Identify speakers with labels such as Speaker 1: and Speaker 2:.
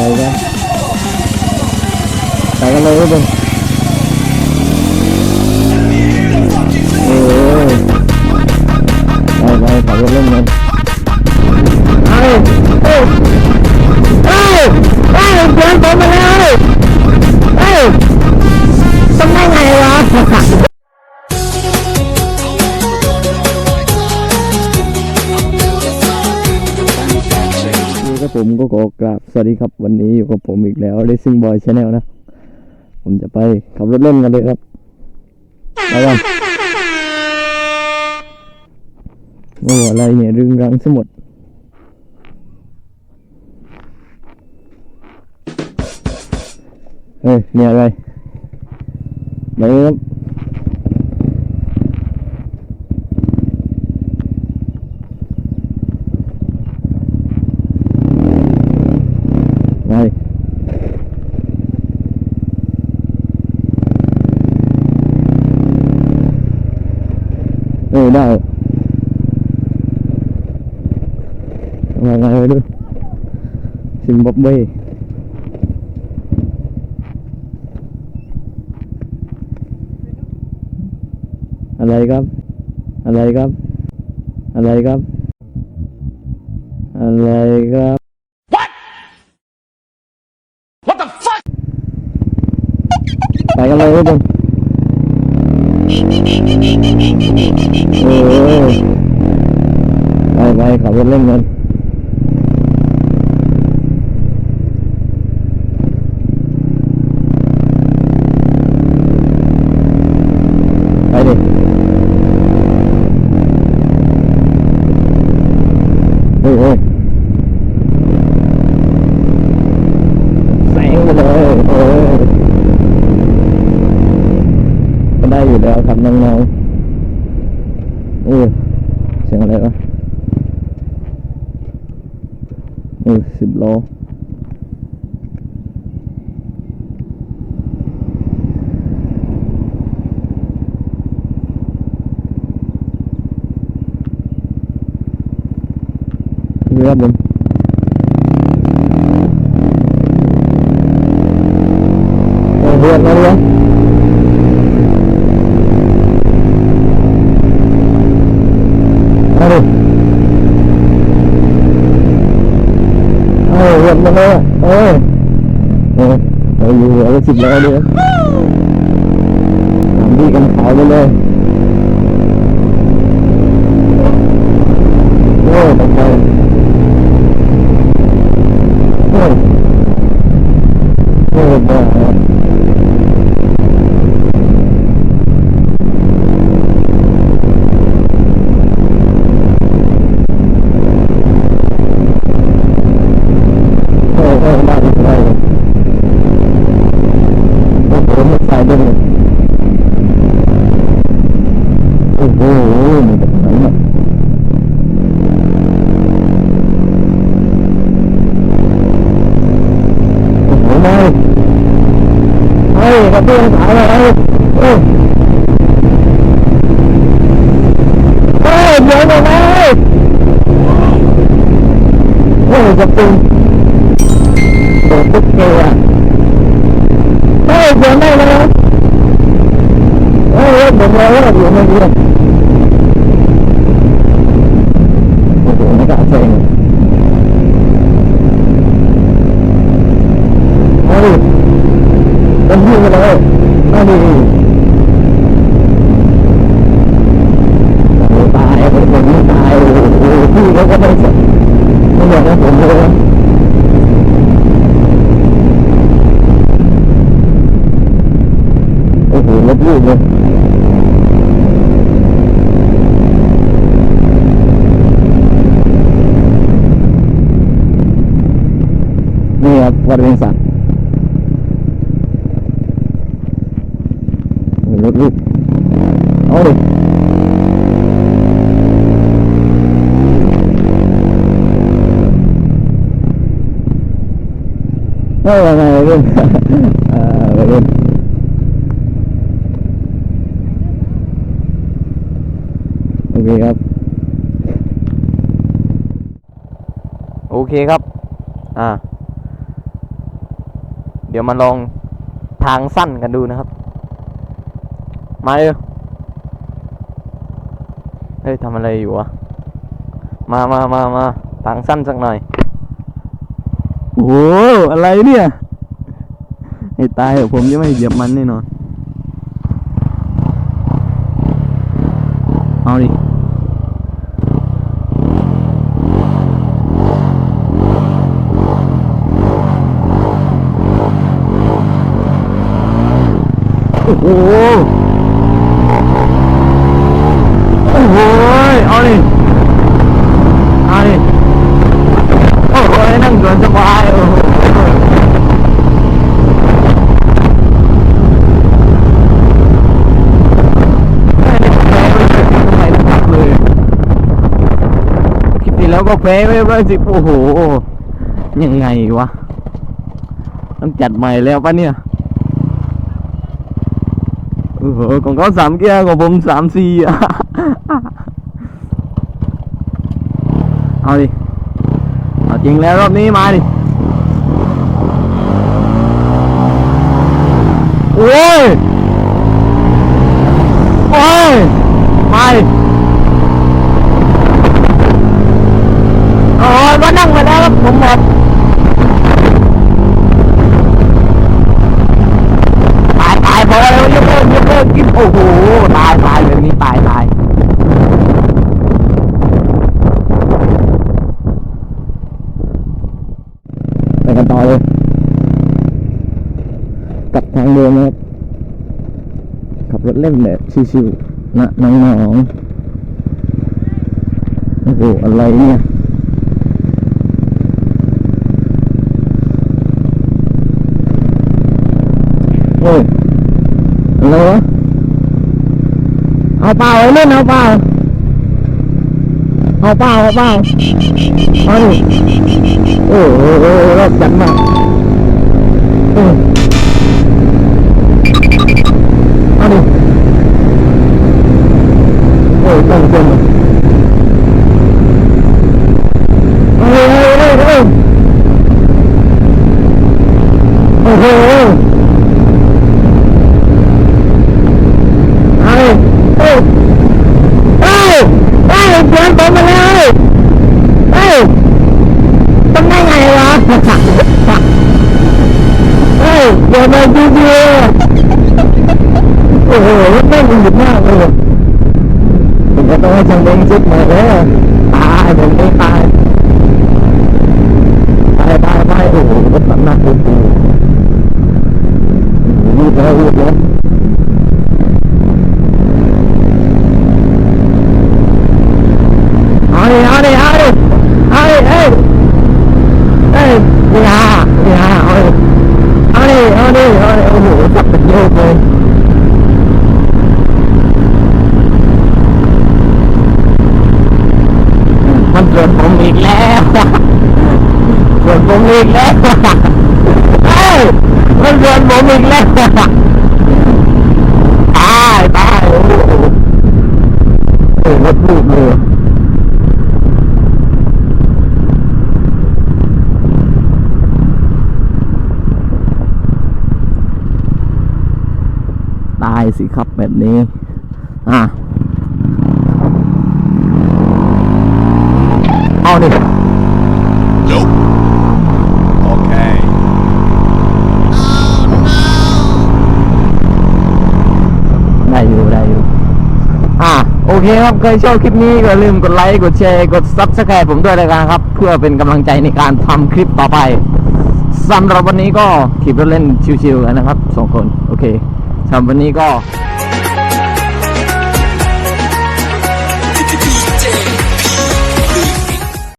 Speaker 1: อะไรกันไปกันเลยทุกคนโอ้ยไปไปขับรถเล่นกันเอ้าเอ้าเอ้าเอ้าเพื่อนผมมาแล้ว ก็ขอกราบสวัสดีครับวันนี้อยู่กับผมอีกแล้ว Racing Boy Channel นะ ผมจะไปขับรถเล่นกันเลยครับไปกันโอ้อะไรเนี่ยรึงรังสมดเฮ้ยเนี่ยอะไรไหนครับไหนเออได้มาไงไปดูซิมบับเวอะไรครับ อะไรครับอะไรครับอะไรครับ
Speaker 2: What the fuck?
Speaker 1: ไปกันเลยทุกคนโอ้ย ไปไปขับรถเล่นกันไปดิเฮ้ยเฮ้ยแซงไปเลยโอ้ย ก็ได้ อยู่แล้วครับน้องๆโอ้ยเสียงอะไรวะโอ้ยสิบโลนี่ครับผมโอ้ยเพื่อนมาเลย เอาดิเอาเรียบมาเลยเอ้ยเออเอาอยู่หัวก็สิบแล้วดิทำดีกันขาวไปเลยโอ้ยตกใจโอ้ยโอ้ยบ้าโอ้ยโอ้ยบ้าอีกแล้วโอ้โหไม่ใช่ด้วยโอ้โหมันจะไหนเนี่ยโอ้โหไม่เฮ้ย กระเบื้องขาวเลยเฮ้ยเฮ้ยเฮ้ยเดี๋ยวหน่อยนะเฮ้ยเฮ้ยกระเบื้องโดนตุ๊กเกย์อะเฮ้ยเดี๋ยวไม่นะเฮ้ยเฮ้ยผมรอแล้วเดี๋ยวไม่เดี๋ยวโอ้โหไม่กล้าแซงเลยเอาดิเป็นพี่ ไปเลยเอาดิโอ้ตายผมผมไม่ตายโอ้โหพี่เขาก็ไม่สนไม่อยากให้ผมเลยโอ้โหรถลูกเลยนี่ครับวัดเรียงศัก ดิ์โอ้โหรถลูกเอาดิเฮ้ยยังไงเรื่องเอ่อเรื่องโอเคครับ
Speaker 3: โอเคครับ อ่า
Speaker 1: เดี๋ยวมาลองทางสั้นกันดูนะครับ มาเร็วเฮ้ยทำอะไรอยู่วะ มามามามาทางสั้นสักหน่อย โอ้โหอะไรเนี่ยให้ตายเถอผมจะไม่เหยียบมันแน่นอน เอาดิโอ้โห โอ้โห เอาดิ เอาดิ โอ้โห นั่งสวนสบายโอ้โหคลิปที่ แล้วก็แพ้ไปไปสิโอ้โห ยังไงวะ ต้องจัดใหม่แล้วปะเนี่ยโอ้โหของเขาสามเกียร์ของผมสามสี่อะเอาดิ เอาจริงแล้วรอบนี้มาดิ โอ้ย โอ้ย มาดิโอ้ยมานั่งมาแล้วครับผมบอก ตายตายพอแล้วยกเลิกยกเลิกกินโอ้โห ตายตายแบบนี้ตายตายไปกันต่อเลย กลับทางเดิมนะครับ ขับรถเล่นแบบชิวๆนะน้องๆ โอ้โห อะไรเนี่ยโอ้ยอะไรวะ เอาเปล่าเอาเล่นเอาเปล่าเอาเปล่าเอาเปล่าเอาดิโอ้โหรอบจัดมากเอาดิโอ้ยต้องเต็มเลยเอาเลยเอาเลยเอาเลยโอ้โห เอ้ยเอ้ยเอ้ยเอ้ยเพื่อนผมมาแล้วเอ้ยทำได้ไงวะเอ้ยเดี๋ยวมาดูดูโอ้โหรถแม่งหยุดมากเลยผมก็ต้องให้ช่างเด้งชุดมาแล้วตายผมไม่ตายตายตายตายโอ้โหรถหนักๆโอ้โหรีบแล้วรีบแล้ว เอาดิเอาดิเอาดิเอาดิเอ้ยเอ้ยอย่าอย่าเอาดิเอาดิเอาดิเอาดิโอ้โหจับเป็นโยกเลยมันเกิดผมอีกแล้วเกิดผม อีกแล้วเอ้ยมันเกิดผมอีกแล้วตายตายโอ้โหโอ้โหรถลูกเลยตายสิครับแบบนี้ อะ เคครับเคยชอบคลิปนี้ก็อย่าลืมกดไลค์กดแชร์กดซับสไครป์ผมด้วยเลยกันครับ เพื่อเป็นกำลังใจในการทำคลิปต่อไปสำหรับวันนี้ก็ขี่รถเล่นชิวๆกันนะครับสองคน โอเคสำหรับวันนี้ก็